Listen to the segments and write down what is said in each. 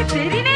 எனக்கு தெரியும்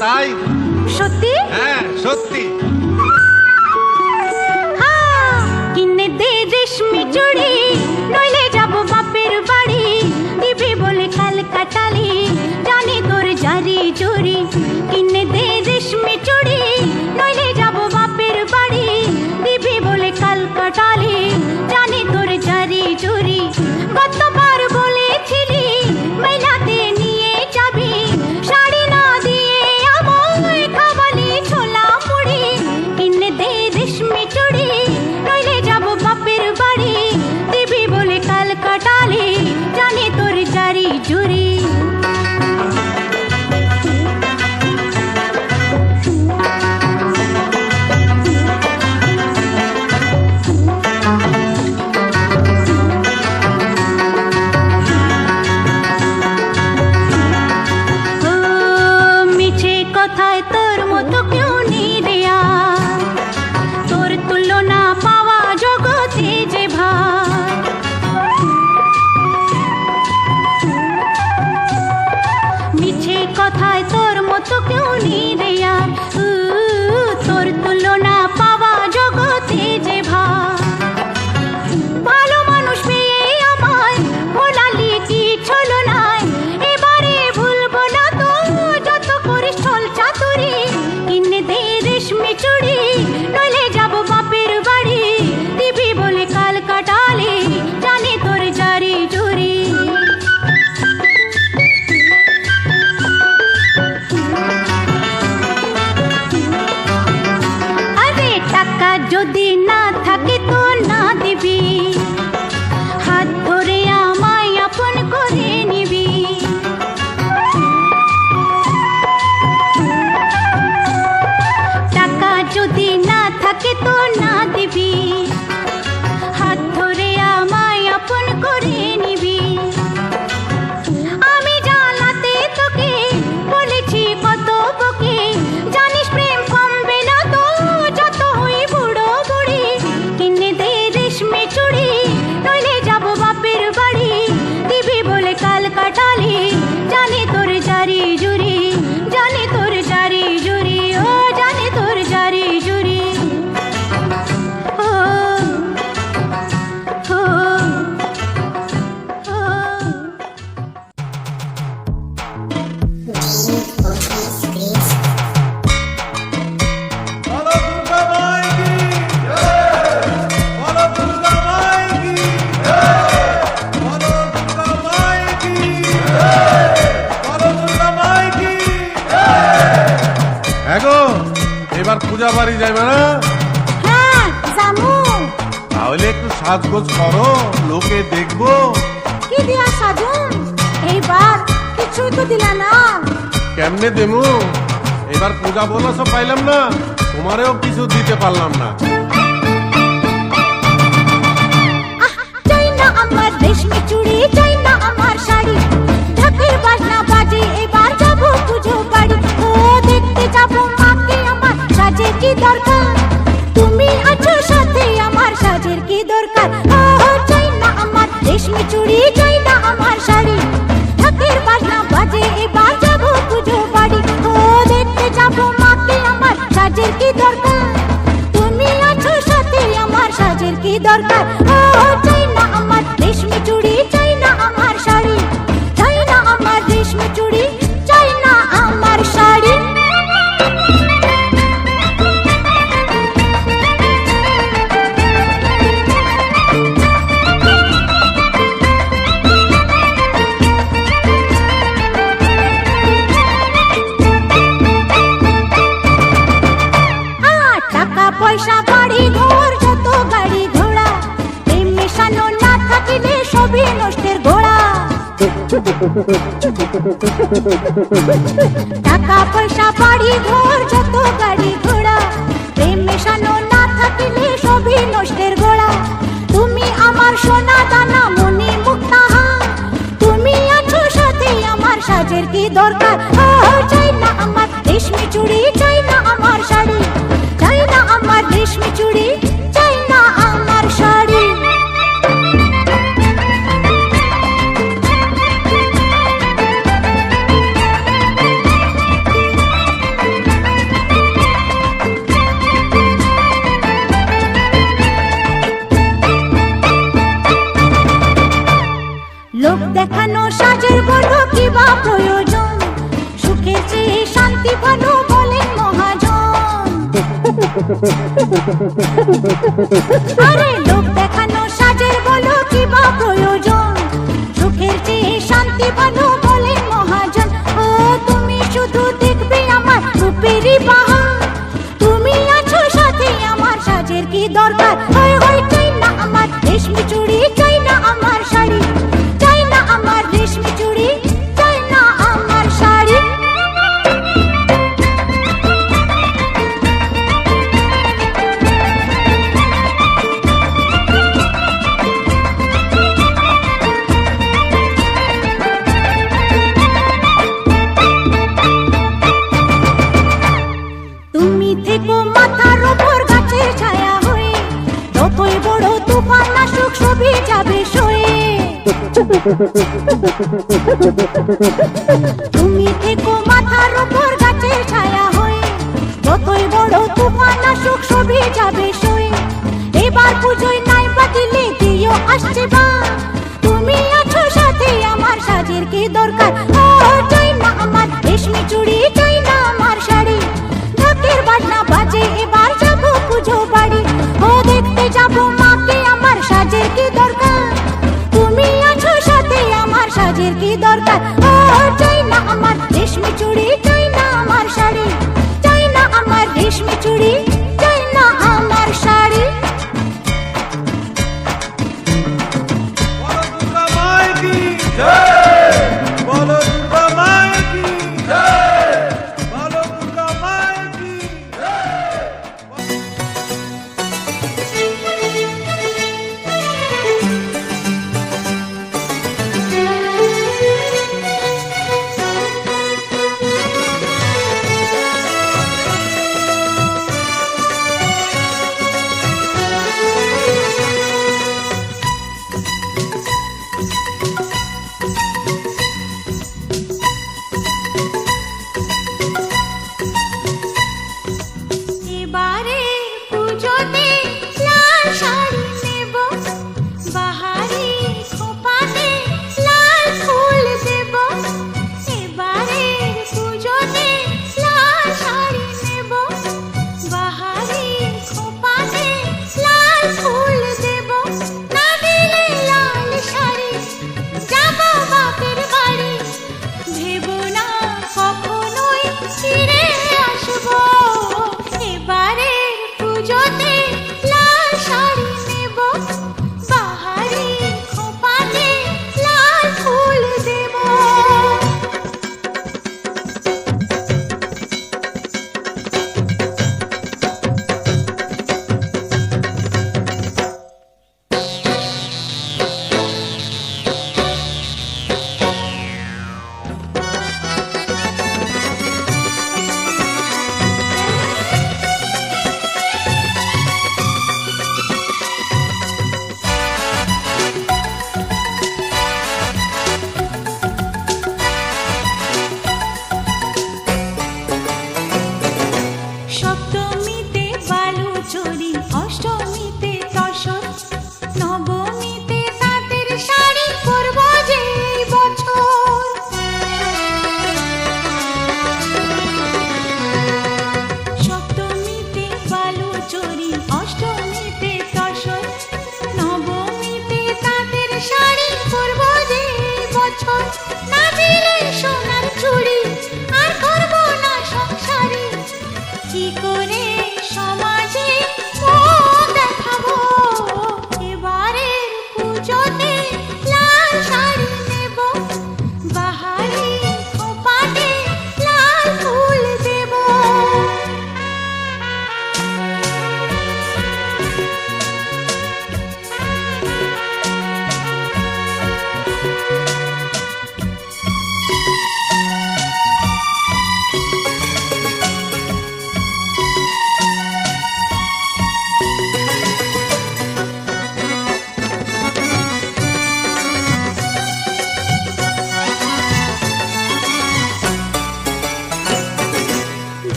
তাই? সত্যি? হ্যাঁ সত্যি। কিনে দে রেশমি চুড়ি। तो क्यों नींद কেমনে দেমু? এবার পূজা বোনাস পাইলাম না। তোমারেও কিছু দিতে পারলাম না। আমার শাড়ি। ঢাকের তুমি আছো সাথে আমার সাজের কি দরকার? আমার রেশমি চুড়ি চাই না আমার শাড়ি। ঢাকের বাজনা দরকার। টাকা পয়সা বাড়ি ঘর, যত গাড়ি ঘোড়া, প্রেম মেশানো না থাকলে সবই নষ্টের গোড়া। তুমি আমার সোনা দানা, মনে মুক্তা হা তুমি আছো সাথে, আমার সাজের কি দরকার? চাই না আমার রেশমি চুড়ি, চাই না আমার শাড়ি। আরে লোক দেখানো সাজের বলো কি বা প্রয়োজন? সুখের চেয়ে শান্তি বলো ハハハハ!